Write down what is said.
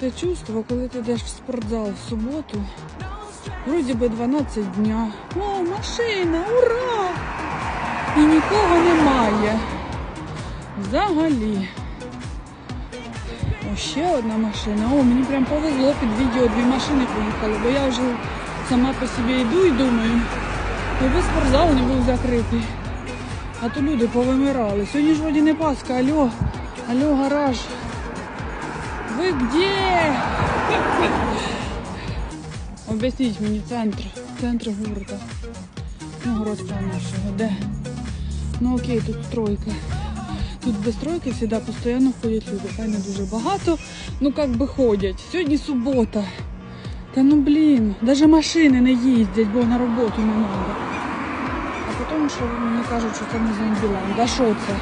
Те чувство, коли ти йдеш в спортзал в суботу, вроді би 12 дня. О, машина, ура! І нікого немає. Взагалі. О, ще одна машина. О, мені прям повезло під відео дві машини поїхали, бо я вже сама по собі йду і думаю, якби спортзал не був закритий. А то люди повимирали. Сьогодні ж вроді не Пасха, алло, алло, гараж. Ви где? Об'ясніть мені центр, центр города. Городського нашого, де? Ну окей, тут стройка. Тут без стройки завжди постійно ходять люди. Хай не дуже багато, ну як би ходять. Сьогодні субота. Та ну блін, навіть машини не їздять, бо на роботу не треба. А потім, що мені кажуть, що це не зомбіланд. Да що це?